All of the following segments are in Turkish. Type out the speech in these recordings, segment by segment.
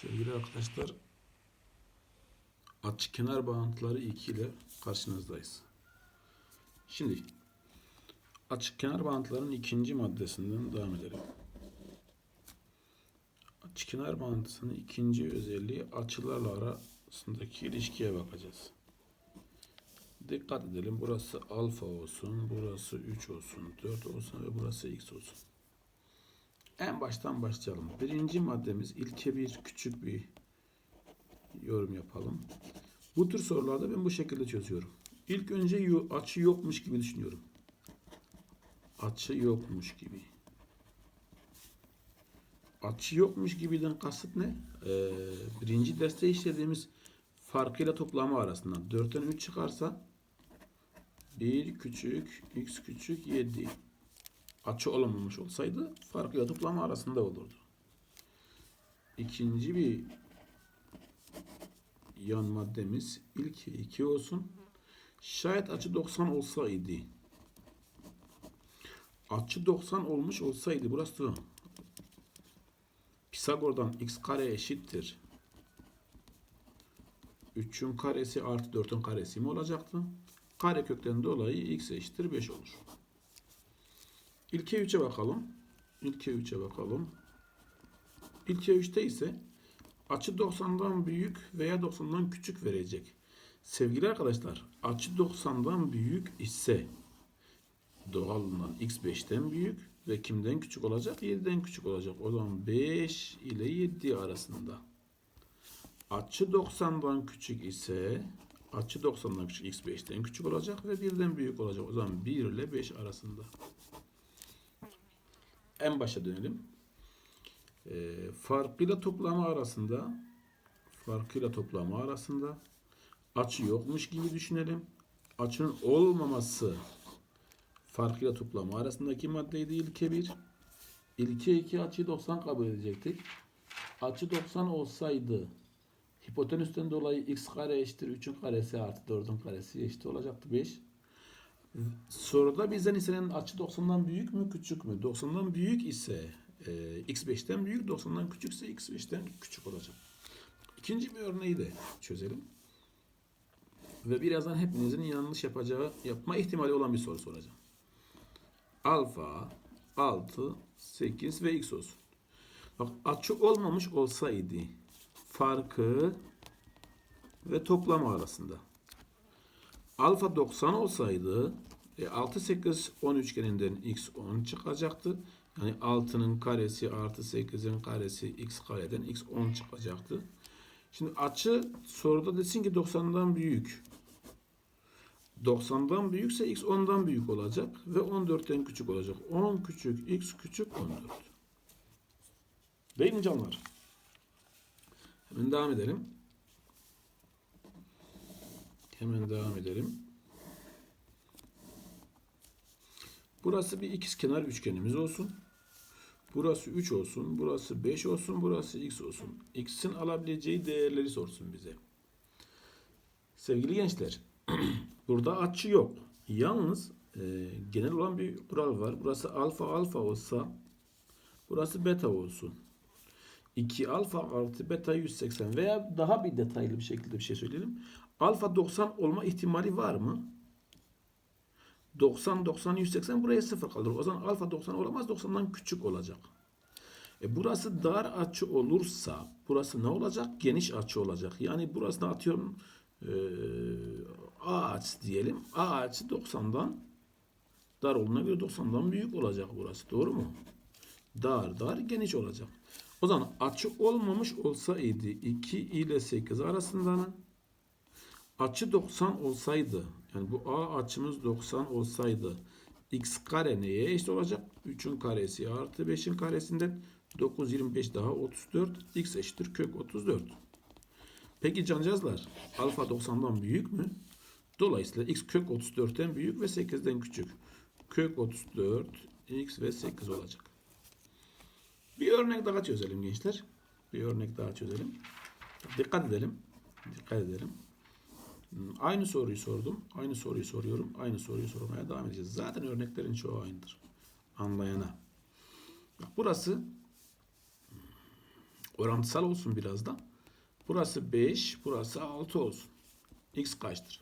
Sevgili arkadaşlar, açık kenar bağıntıları 2 ile karşınızdayız. Şimdi açık kenar bağıntıların ikinci maddesinden devam edelim. Açık kenar bağıntısının ikinci özelliği açılarla arasındaki ilişkiye bakacağız. Dikkat edelim. Burası alfa olsun, burası 3 olsun, 4 olsun ve burası x olsun. En baştan başlayalım. Birinci maddemiz ilke bir küçük bir yorum yapalım. Bu tür sorularda ben bu şekilde çözüyorum. İlk önce açı yokmuş gibi düşünüyorum. Açı yokmuş gibi. Açı yokmuş gibiden kasıt ne? Ee, birinci derste işlediğimiz farkıyla toplamı arasında 4'ten 3 çıkarsa 1 küçük x küçük 7 açı olamamış olsaydı farkıyla toplama arasında olurdu. İkinci bir yan maddemiz ilk 2 olsun. Şayet açı 90 olsaydı açı 90 olmuş olsaydı burası Pisagor'dan x kare eşittir 3'ün karesi artı 4'ün karesi mi olacaktı? Kare kökten dolayı x eşittir 5 olur. İlke 3'e bakalım. İlke 3'e bakalım. İlke 3'te ise açı 90'dan büyük veya 90'dan küçük verecek. Sevgili arkadaşlar, açı 90'dan büyük ise doğalından x 5'ten büyük ve kimden küçük olacak? 7'den küçük olacak. O zaman 5 ile 7 arasında. Açı 90'dan küçük ise açı 90'dan küçük x 5'ten küçük olacak ve 1'den büyük olacak. O zaman 1 ile 5 arasında. En başa dönelim. Ee, farkıyla toplama arasında farkıyla toplama arasında açı yokmuş gibi düşünelim. Açının olmaması farkıyla toplama arasındaki maddeydi ilke 1. İlke 2 açıyı 90 kabul edecektik. Açı 90 olsaydı hipotenüsten dolayı x kare eşittir 3'ün karesi artı 4'ün karesi eşit olacaktı 5. Soruda bizden istenen açı 90'dan büyük mü küçük mü? 90'dan büyük ise e, x 5'ten büyük, 90'dan küçükse x 5'ten küçük olacak. İkinci bir örneği de çözelim. Ve birazdan hepinizin yanlış yapacağı, yapma ihtimali olan bir soru soracağım. Alfa 6, 8 ve x olsun. Bak açı olmamış olsaydı farkı ve toplama arasında. Alfa 90 olsaydı e, 6, 8, 10 üçgeninden x 10 çıkacaktı. Yani 6'nın karesi artı 8'in karesi x kareden x 10 çıkacaktı. Şimdi açı soruda desin ki 90'dan büyük. 90'dan büyükse x 10'dan büyük olacak ve 14'ten küçük olacak. 10 küçük x küçük 14. Değil mi canlar? Hemen devam edelim. Hemen devam edelim. Burası bir ikizkenar üçgenimiz olsun. Burası 3 olsun, burası 5 olsun, burası x olsun. X'in alabileceği değerleri sorsun bize. Sevgili gençler, burada açı yok. Yalnız e, genel olan bir kural var. Burası alfa alfa olsa, burası beta olsun. 2 alfa artı beta 180 veya daha bir detaylı bir şekilde bir şey söyleyelim. Alfa 90 olma ihtimali var mı? 90, 90, 180 buraya 0 kalır. O zaman alfa 90 olamaz. 90'dan küçük olacak. E burası dar açı olursa burası ne olacak? Geniş açı olacak. Yani burası atıyorum e, A açısı diyelim. A açısı 90'dan dar olduğuna göre 90'dan büyük olacak burası. Doğru mu? Dar dar geniş olacak. O zaman açı olmamış olsaydı 2 ile 8 arasında açı 90 olsaydı yani bu A açımız 90 olsaydı x kare neye eşit olacak? 3'ün karesi artı 5'in karesinden 9, 25 daha 34 x eşittir kök 34. Peki cancağızlar alfa 90'dan büyük mü? Dolayısıyla x kök 34'ten büyük ve 8'den küçük. Kök 34 x ve 8 olacak. Bir örnek daha çözelim gençler. Bir örnek daha çözelim. Dikkat edelim. Dikkat edelim. Aynı soruyu sordum. Aynı soruyu soruyorum. Aynı soruyu sormaya devam edeceğiz. Zaten örneklerin çoğu aynıdır. Anlayana. Bak burası Orantısal olsun biraz da. Burası 5, burası 6 olsun. X kaçtır?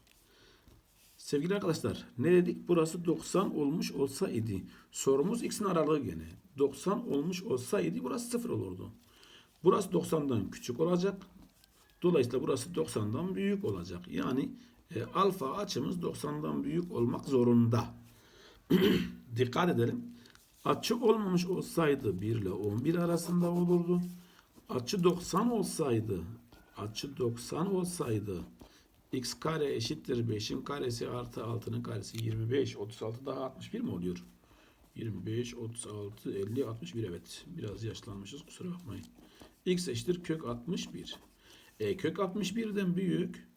Sevgili arkadaşlar ne dedik? Burası 90 olmuş olsaydı. Sorumuz x'in aralığı gene. 90 olmuş olsaydı burası 0 olurdu. Burası 90'dan küçük olacak. Dolayısıyla burası 90'dan büyük olacak. Yani e, alfa açımız 90'dan büyük olmak zorunda. Dikkat edelim. Açı olmamış olsaydı 1 ile 11 arasında olurdu. Açı 90 olsaydı, açı 90 olsaydı x kare eşittir 5'in karesi artı 6'nın karesi 25. 36 daha 61 mi oluyor? 25, 36, 50, 61 evet. Biraz yaşlanmışız kusura bakmayın. x eşittir kök 61. E, kök 61'den büyük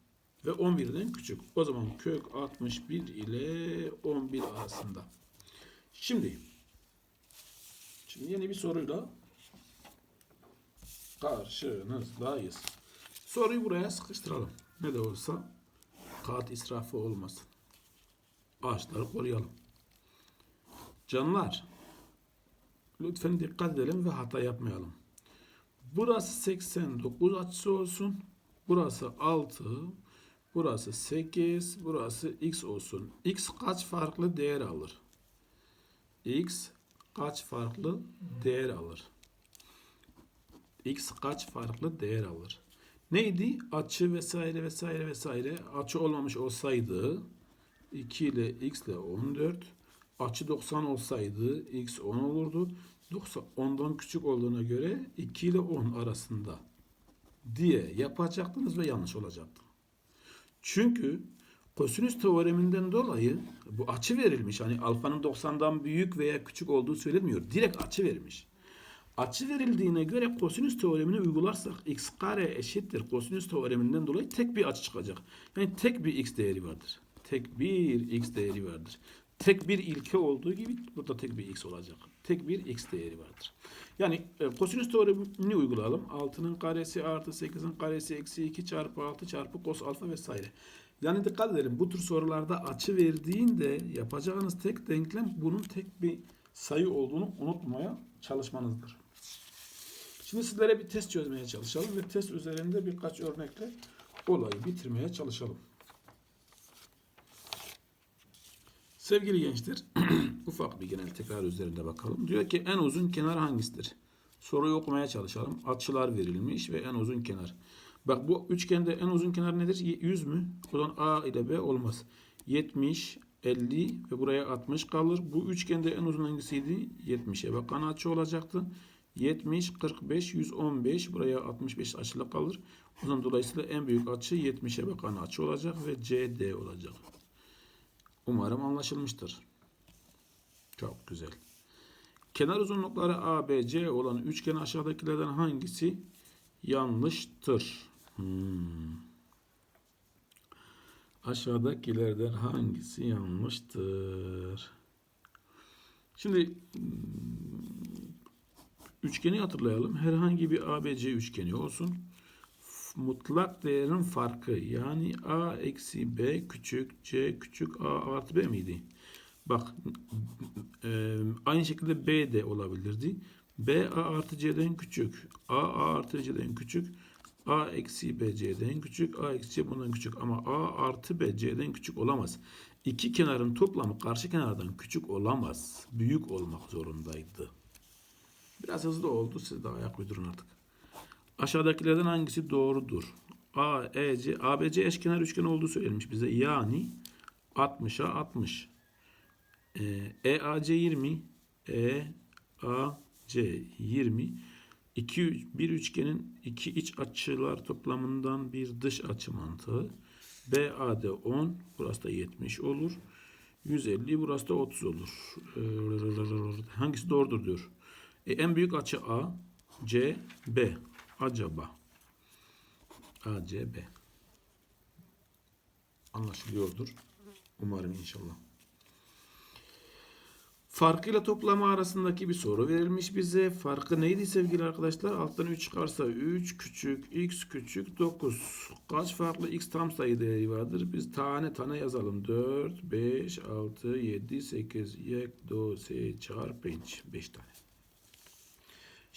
ve 11'den küçük. O zaman kök 61 ile 11 arasında. Şimdi Şimdi yeni bir soruyla karşınızdayız. Soruyu buraya sıkıştıralım. Ne de olsa kağıt israfı olmasın. Ağaçları koruyalım. Canlar, lütfen dikkat edelim ve hata yapmayalım. Burası 89 açısı olsun. Burası 6. Burası 8. Burası x olsun. x kaç farklı değer alır? x kaç farklı değer alır? x kaç farklı değer alır? Neydi? Açı vesaire vesaire vesaire. Açı olmamış olsaydı 2 ile x ile 14. Açı 90 olsaydı x 10 olurdu. 90 10'dan küçük olduğuna göre 2 ile 10 arasında diye yapacaktınız ve yanlış olacaktı. Çünkü kosinüs teoreminden dolayı bu açı verilmiş. Hani alfanın 90'dan büyük veya küçük olduğu söylenmiyor. Direkt açı verilmiş. Açı verildiğine göre kosinüs teoremini uygularsak x kare eşittir kosinüs teoreminden dolayı tek bir açı çıkacak. Yani tek bir x değeri vardır. Tek bir x değeri vardır. Tek bir ilke olduğu gibi burada tek bir x olacak. Tek bir x değeri vardır. Yani e, kosinüs teoremini uygulayalım. 6'nın karesi artı 8'in karesi eksi 2 çarpı 6 çarpı kos alfa vesaire. Yani dikkat edelim bu tür sorularda açı verdiğinde yapacağınız tek denklem bunun tek bir sayı olduğunu unutmaya çalışmanızdır. Şimdi sizlere bir test çözmeye çalışalım ve test üzerinde birkaç örnekle olayı bitirmeye çalışalım. Sevgili gençler, ufak bir genel tekrar üzerinde bakalım. Diyor ki en uzun kenar hangisidir? Soruyu okumaya çalışalım. Açılar verilmiş ve en uzun kenar. Bak bu üçgende en uzun kenar nedir? 100 mü? Zaman A ile B olmaz. 70, 50 ve buraya 60 kalır. Bu üçgende en uzun hangisiydi? 70'e bakan açı olacaktı. 70, 45, 115. Buraya 65 açılı kalır. O zaman dolayısıyla en büyük açı 70'e bakan açı olacak ve CD olacak. Umarım anlaşılmıştır. Çok güzel. Kenar uzunlukları ABC olan üçgen aşağıdakilerden hangisi yanlıştır? Hmm. Aşağıdakilerden hangisi yanlıştır? Şimdi üçgeni hatırlayalım. Herhangi bir ABC üçgeni olsun. Mutlak değerin farkı yani A eksi B küçük C küçük A artı B miydi? Bak e, aynı şekilde B de olabilirdi. B A artı C'den küçük. A A artı C'den küçük. A eksi B C'den küçük. A eksi C bundan küçük. Ama A artı B C'den küçük olamaz. İki kenarın toplamı karşı kenardan küçük olamaz. Büyük olmak zorundaydı. Biraz hızlı oldu. Siz de ayak uydurun artık. Aşağıdakilerden hangisi doğrudur? A, E, C, ABC eşkenar üçgen olduğu söylenmiş bize. Yani 60'a 60. Ee, EAC 20, EAC 20. İki, bir üçgenin iki iç açılar toplamından bir dış açı mantığı. BAD 10, burası da 70 olur. 150, burası da 30 olur. Ee, hangisi doğrudur diyor. E, en büyük açı A, C, B. Acaba. ACB. Anlaşılıyordur. Umarım inşallah. Farkıyla toplama arasındaki bir soru verilmiş bize. Farkı neydi sevgili arkadaşlar? Alttan 3 çıkarsa 3 küçük, x küçük 9. Kaç farklı x tam sayı değeri vardır? Biz tane tane yazalım. 4, 5, 6, 7, 8, yek, do, se, çarpı 5. 5 tane.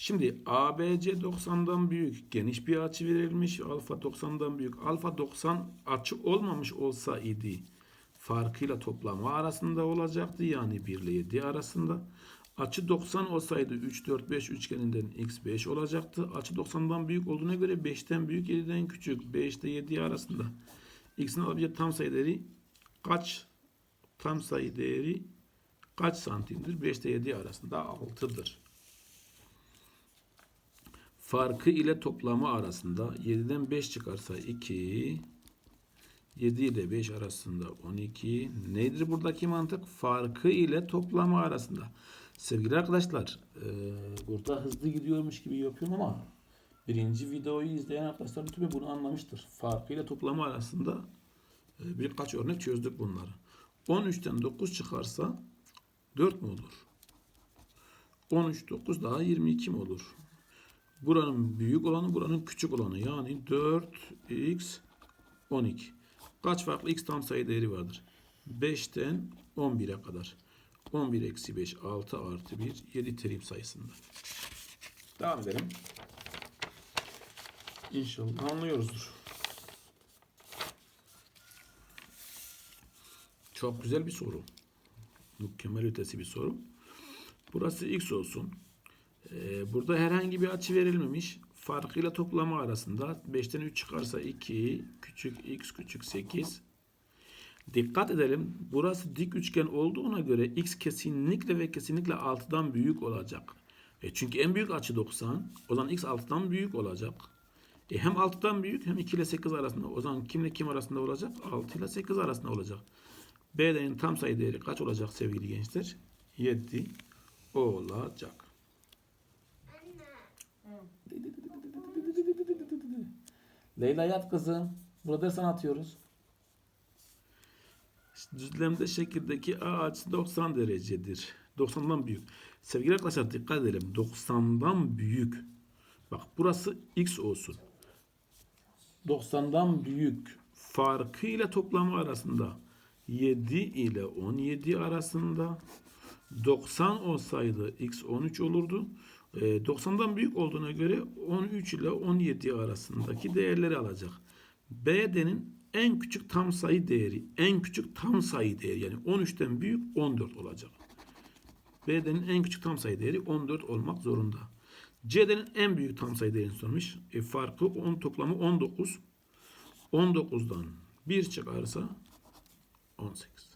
Şimdi ABC 90'dan büyük geniş bir açı verilmiş. Alfa 90'dan büyük. Alfa 90 açı olmamış olsa idi. Farkıyla toplamı arasında olacaktı. Yani 1 ile 7 arasında. Açı 90 olsaydı 3, 4, 5 üçgeninden x 5 olacaktı. Açı 90'dan büyük olduğuna göre 5'ten büyük 7'den küçük. 5 ile 7 arasında. X'in alabileceği tam sayı değeri kaç tam sayı değeri kaç santimdir? 5 ile 7 arasında 6'dır. Farkı ile toplamı arasında 7'den 5 çıkarsa 2 7 ile 5 arasında 12 nedir buradaki mantık? Farkı ile toplamı arasında. Sevgili arkadaşlar e, burada hızlı gidiyormuş gibi yapıyorum ama birinci videoyu izleyen arkadaşlar lütfen bunu anlamıştır. Farkı ile toplamı arasında e, birkaç örnek çözdük bunları. 13'ten 9 çıkarsa 4 mü olur? 13 9 daha 22 mi olur? Buranın büyük olanı buranın küçük olanı yani 4x 12. Kaç farklı x tam sayı değeri vardır? 5'ten 11'e kadar. 11 eksi 5 6 artı 1 7 terim sayısında. Devam edelim. İnşallah anlıyoruzdur. Çok güzel bir soru. Mükemmel ötesi bir soru. Burası x olsun. Ee, burada herhangi bir açı verilmemiş. Farkıyla toplama arasında 5'ten 3 çıkarsa 2 küçük x küçük 8. Dikkat edelim. Burası dik üçgen olduğuna göre x kesinlikle ve kesinlikle 6'dan büyük olacak. E çünkü en büyük açı 90. O zaman x 6'dan büyük olacak. E hem 6'dan büyük hem 2 ile 8 arasında. O zaman kimle kim arasında olacak? 6 ile 8 arasında olacak. B'denin tam sayı değeri kaç olacak sevgili gençler? 7 olacak. Leyla yat kızım. Burada ders anlatıyoruz. Düzlemde şekildeki A açısı 90 derecedir. 90'dan büyük. Sevgili arkadaşlar dikkat edelim. 90'dan büyük. Bak burası x olsun. 90'dan büyük farkı ile toplamı arasında 7 ile 17 arasında 90 olsaydı x 13 olurdu. E, 90'dan büyük olduğuna göre 13 ile 17 arasındaki değerleri alacak. BD'nin en küçük tam sayı değeri, en küçük tam sayı değeri yani 13'ten büyük 14 olacak. BD'nin en küçük tam sayı değeri 14 olmak zorunda. CD'nin en büyük tam sayı değerini sormuş. E, farkı 10 toplamı 19. 19'dan 1 çıkarsa 18.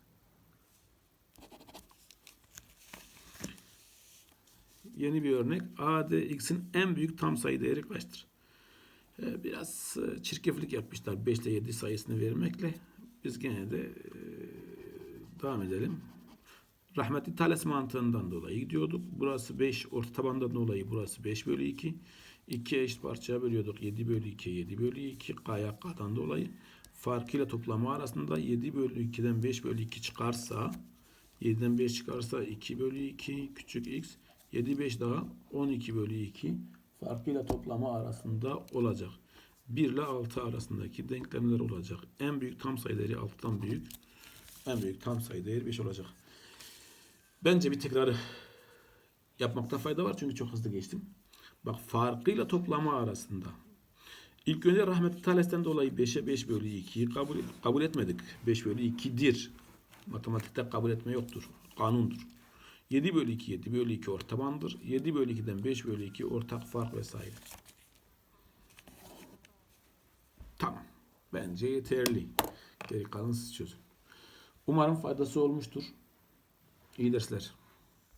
Yeni bir örnek. ADX'in en büyük tam sayı değeri kaçtır? Ee, Biraz e, çirkeflik yapmışlar 5 ile 7 sayısını vermekle. Biz gene de e, devam edelim. Rahmetli Thales mantığından dolayı gidiyorduk. Burası 5 orta tabandan dolayı burası 5 bölü 2. 2 eşit parçaya bölüyorduk. 7 bölü 2 7 bölü 2 K'ya K'dan dolayı farkıyla toplamı arasında 7 bölü 2'den 5 bölü 2 çıkarsa 7'den 5 çıkarsa 2 bölü 2 küçük x 7 5 daha 12 bölü 2 farkıyla toplamı arasında olacak. 1 ile 6 arasındaki denklemler olacak. En büyük tam sayı değeri 6'dan büyük. En büyük tam sayı değeri 5 olacak. Bence bir tekrarı yapmakta fayda var çünkü çok hızlı geçtim. Bak farkıyla toplamı arasında. İlk önce rahmetli Thales'ten dolayı 5'e 5 bölü 2'yi kabul, kabul etmedik. 5 bölü 2'dir. Matematikte kabul etme yoktur. Kanundur. 7 bölü 2 7 bölü 2 ortabandır. 7 bölü 2'den 5 bölü 2 ortak fark vesaire. Tamam. Bence yeterli. Geri kalanı siz çözün. Umarım faydası olmuştur. İyi dersler.